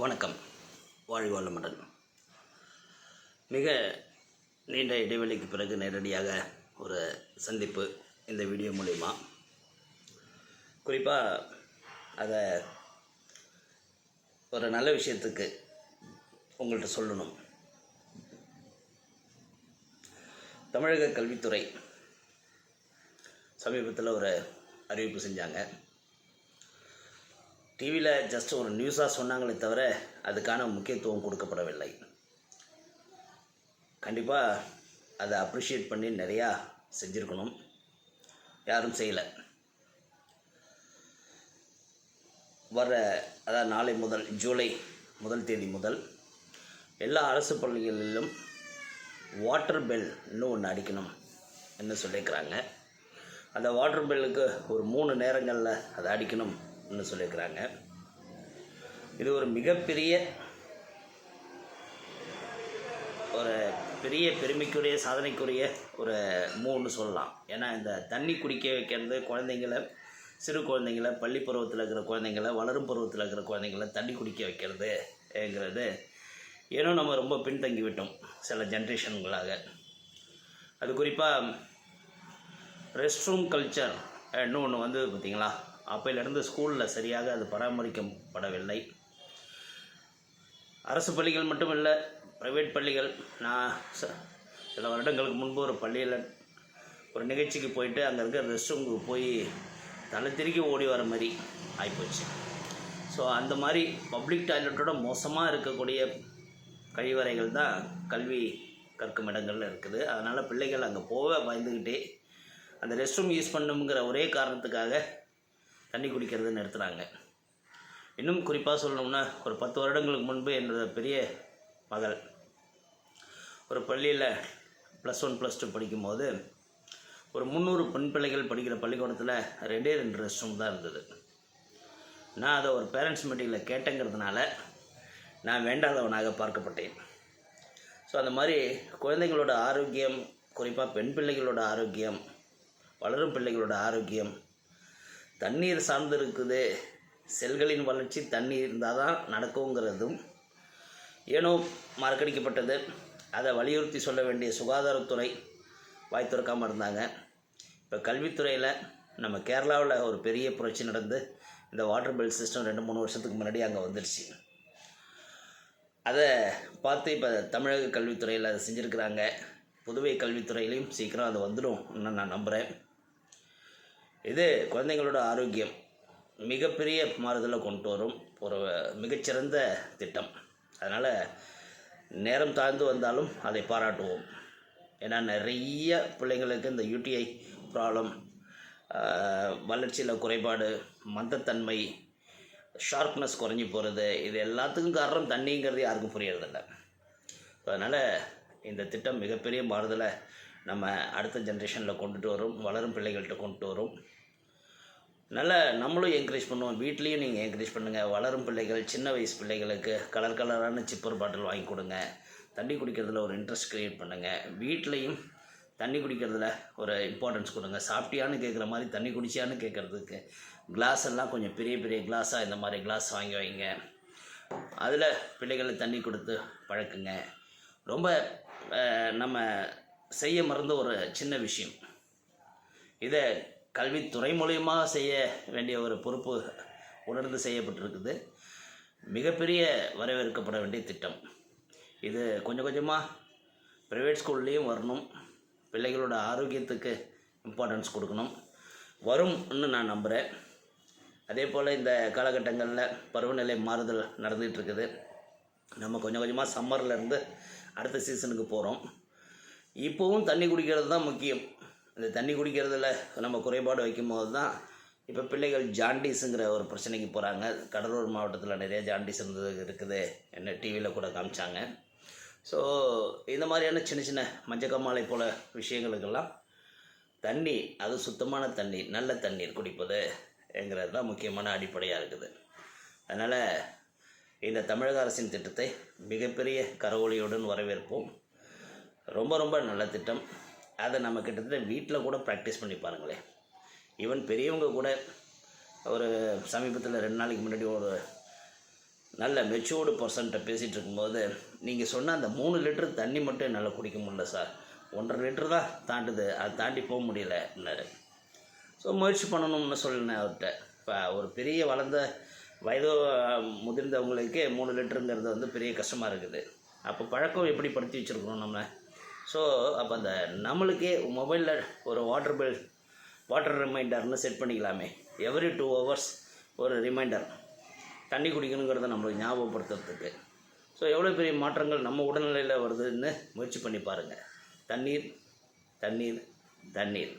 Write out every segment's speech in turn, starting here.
வணக்கம். வாழ்க வளமுடன் மிக நீண்ட இடைவெளிக்கு பிறகு நேரடியாக ஒரு சந்திப்பு இந்த வீடியோ மூலிமா குறிப்பாக அதை ஒரு நல்ல விஷயத்துக்கு உங்கள்கிட்ட சொல்லணும். தமிழக கல்வித்துறை சமீபத்தில் ஒரு அறிவிப்பு செஞ்சாங்க. டிவியில் ஜஸ்ட் ஒரு நியூஸாக சொன்னாங்களே தவிர அதுக்கான முக்கியத்துவம் கொடுக்கப்படவில்லை. கண்டிப்பாக அதை அப்ரிஷியேட் பண்ணி நிறையா செஞ்சுருக்கணும். யாரும் செய்யலை. வர அதாவது நாளை முதல் ஜூலை முதல் தேதி முதல் எல்லா அரசு பள்ளிகளிலும் வாட்டர் பெல் இன்னும் ஒன்று அடிக்கணும் என்று சொல்லியிருக்கிறாங்க. அந்த வாட்டர் பெல்லுக்கு ஒரு மூணு நேரங்களில் அதை அடிக்கணும். சொல்லியிருக்கிறாங்க. இது ஒரு மிகப்பெரிய ஒரு பெரிய பெருமைக்குரிய சாதனைக்குரிய ஒரு மூணுன்னு சொல்லலாம். ஏன்னா இந்த தண்ணி குடிக்க வைக்கிறது குழந்தைங்கள சிறு குழந்தைங்கள பள்ளி பருவத்தில் இருக்கிற குழந்தைங்கள வளரும் பருவத்தில் இருக்கிற குழந்தைங்கள தண்ணி குடிக்க வைக்கிறதுங்கிறது ஏனோ நம்ம ரொம்ப பின்தங்கி விட்டோம் சில ஜென்ரேஷன்களாக. அது குறிப்பாக ரெஸ்ட் ரூம் கல்ச்சர் ஒன்று வந்து பார்த்திங்களா அப்பையிலிருந்து ஸ்கூலில் சரியாக அது பராமரிக்கப்படவில்லை. அரசு பள்ளிகள் மட்டும் இல்லை ப்ரைவேட் பள்ளிகள். நான் ச- சில வருடங்களுக்கு முன்பு ஒரு பள்ளியில் ஒரு நிகழ்ச்சிக்கு போயிட்டு அங்கே இருக்கிற ரெஸ்ட் ரூமுக்கு போய் தலை திருக்கி ஓடி வர மாதிரி ஆகிப்போச்சு ஸோ அந்த மாதிரி பப்ளிக் டாய்லெட்டோட மோசமாக இருக்கக்கூடிய கழிவறைகள் தான் கல்வி கற்கும் இடங்கள்ல இருக்குது. அதனால் பிள்ளைகள் அங்கே போக பயந்துக்கிட்டே அந்த ரெஸ்ட் ரூம் யூஸ் பண்ணுங்கிற ஒரே காரணத்துக்காக தண்ணி குடிக்கிறது நிறுத்துகிறாங்க இன்னும் குறிப்பாக சொல்லணும்னா ஒரு பத்து வருடங்களுக்கு முன்பு என்னோட பெரிய மகள் ஒரு பள்ளியில் ப்ளஸ் ஒன் ப்ளஸ் டூ படிக்கும்போது ஒரு முந்நூறு பெண் பிள்ளைகள் படிக்கிற பள்ளிக்கூடத்தில் ரெண்டே ரெண்டு ரெஸ்ட் ரூம் தான் இருந்தது. நான் அதை ஒரு பேரண்ட்ஸ் மீட்டிங்கில் கேட்டேங்கிறதுனால நான் வேண்டாதவனாக பார்க்கப்பட்டேன். ஸோ அந்த மாதிரி குழந்தைங்களோட ஆரோக்கியம் குறிப்பாக பெண் பிள்ளைகளோட ஆரோக்கியம் வளரும் பிள்ளைகளோட ஆரோக்கியம் தண்ணீர் சார்ந்து இருக்குது செல்களின் வளர்ச்சி தண்ணீர் இருந்தால் தான் நடக்குங்கிறதும் ஏனோ மறக்கடிக்கப்பட்டது அதை வலியுறுத்தி சொல்ல வேண்டிய சுகாதாரத்துறை வாய் திறக்காமல் இருந்தாங்க. இப்போ கல்வித்துறையில் நம்ம கேரளாவில் ஒரு பெரிய புரட்சி நடந்து இந்த வாட்டர் பெல் சிஸ்டம் ரெண்டு மூணு வருஷத்துக்கு முன்னாடி அங்கே வந்துடுச்சு அதை பார்த்து இப்போ தமிழக கல்வித்துறையில் அதை செஞ்சுருக்கிறாங்க. புதுவை கல்வித்துறையிலையும் சீக்கிரம் அது வந்துடும் நான் நம்புகிறேன் இது குழந்தைங்களோட ஆரோக்கியம் மிகப்பெரிய மாறுதலை கொண்டு வரும். ஒரு மிகச்சிறந்த திட்டம். அதனால் நேரம் தாழ்ந்து வந்தாலும் அதை பாராட்டுவோம். ஏன்னா நிறைய பிள்ளைங்களுக்கு இந்த யூடிஐ ப்ராப்ளம் வளர்ச்சியில் குறைபாடு மந்தத்தன்மை ஷார்ப்னஸ் குறைஞ்சி போகிறது இது எல்லாத்துக்கும் காரணம் தண்ணிங்கிறது யாருக்கும் புரியறதில்ல. அதனால் இந்த திட்டம் மிகப்பெரிய மாறுதலை நம்ம அடுத்த ஜென்ரேஷனில் கொண்டுட்டு வரும் வளரும் பிள்ளைகள்கிட்ட கொண்டுட்டு வரும். நல்ல நம்மளும் என்கரேஜ் பண்ணுவோம். வீட்லேயும் நீங்கள் என்கரேஜ் பண்ணுங்கள் வளரும் பிள்ளைகள் சின்ன வயசு பிள்ளைகளுக்கு கலர் கலரான சிப்பர் பாட்டில் வாங்கி கொடுங்க. தண்ணி குடிக்கிறதுல ஒரு இன்ட்ரெஸ்ட் க்ரியேட் பண்ணுங்கள் வீட்லேயும் தண்ணி குடிக்கிறதுல ஒரு இம்பார்ட்டன்ஸ் கொடுங்க. சாப்பிட்டியான்னு கேட்குற மாதிரி தண்ணி குடிச்சியான்னு கேட்குறதுக்கு கிளாஸ் எல்லாம் கொஞ்சம் பெரிய பெரிய கிளாஸாக இந்த மாதிரி கிளாஸ் வாங்கி வைங்க. அதில் பிள்ளைகளை தண்ணி கொடுத்து பழக்குங்க. ரொம்ப நம்ம செய்ய மறந்த ஒரு சின்ன விஷயம். இதை கல்வித்துறை மூலியமாக செய்ய வேண்டிய ஒரு பொறுப்பு உணர்ந்து செய்யப்பட்டிருக்குது. மிகப்பெரிய வரவேற்கப்பட வேண்டிய திட்டம். இது கொஞ்சம் கொஞ்சமாக ப்ரைவேட் ஸ்கூல்லேயும் வரணும். பிள்ளைகளோட ஆரோக்கியத்துக்கு இம்பார்ட்டன்ஸ் கொடுக்கணும். வரும்னு நான் நம்புகிறேன் அதே போல் இந்த காலகட்டங்களில் பருவநிலை மாறுதல் நடந்துகிட்டு இருக்குது. நம்ம கொஞ்சம் கொஞ்சமாக சம்மர்லேருந்து அடுத்த சீசனுக்கு போகிறோம் இப்போவும் தண்ணி குடிக்கிறது தான் முக்கியம். இந்த தண்ணி குடிக்கிறதுல நம்ம குறைபாடு வைக்கும்போது தான் இப்போ பிள்ளைகள் ஜாண்டிஸுங்கிற ஒரு பிரச்சனைக்கு போகிறாங்க கடலூர் மாவட்டத்தில் நிறைய ஜாண்டிஸ் இருந்தது இருக்குது. என்ன டிவியில் கூட காமிச்சாங்க. ஸோ இந்த மாதிரியான சின்ன சின்ன மஞ்சக்கம்மாலை போல விஷயங்களுக்கெல்லாம் தண்ணி அது சுத்தமான தண்ணி நல்ல தண்ணீர் குடிப்பதுங்கிறது தான் முக்கியமான அடிப்படையாக இருக்குது. அதனால் இந்த தமிழக அரசின் திட்டத்தை மிகப்பெரிய கரவொலியுடன் வரவேற்போம். ரொம்ப ரொம்ப நல்ல திட்டம். அதை நம்ம கிட்டத்தட்ட வீட்டில் கூட ப்ராக்டிஸ் பண்ணி பாருங்களேன் ஈவன் பெரியவங்க கூட ஒரு சமீபத்தில் ரெண்டு நாளைக்கு முன்னாடி ஒரு நல்ல மெச்சூர்டு பர்சன்ட்டை பேசிகிட்டு இருக்கும்போது நீங்கள் சொன்ன அந்த மூணு லிட்டர் தண்ணி மட்டும் என்னால் குடிக்க முடியல சார் ஒன்றரை லிட்டர் தான் தாண்டுது. அதை தாண்டி போக முடியலன்னாரு ஸோ முயற்சி பண்ணணும்னு சொல்லினேன் அவர்கிட்ட. இப்போ ஒரு பெரிய வளர்ந்த வயதோ முதிர்ந்தவங்களுக்கே மூணு லிட்டருங்கிறது வந்து பெரிய கஷ்டமாக இருக்குது. அப்போ பழக்கம் எப்படி படுத்தி வச்சுருக்கணும் நம்ம? ஸோ அப்போ அந்த நம்மளுக்கே மொபைலில் ஒரு வாட்டர் பில் வாட்டர் ரிமைண்டர்னு செட் பண்ணிக்கலாமே. எவ்ரி டூ ஹவர்ஸ் ஒரு ரிமைண்டர் தண்ணி குடிக்கணுங்கிறத நம்மளுக்கு ஞாபகப்படுத்துறதுக்கு. ஸோ எவ்வளோ பெரிய மாற்றங்கள் நம்ம உடல்நிலையில் வருதுன்னு முயற்சி பண்ணி பாருங்கள் தண்ணீர் தண்ணீர் தண்ணீர்.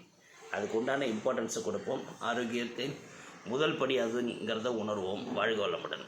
அதுக்கு உண்டான இம்பார்ட்டன்ஸை கொடுப்போம். ஆரோக்கியத்தின் முதல் படி அதுங்கிறத உணர்வோம். வாழ்க வளமுடன்.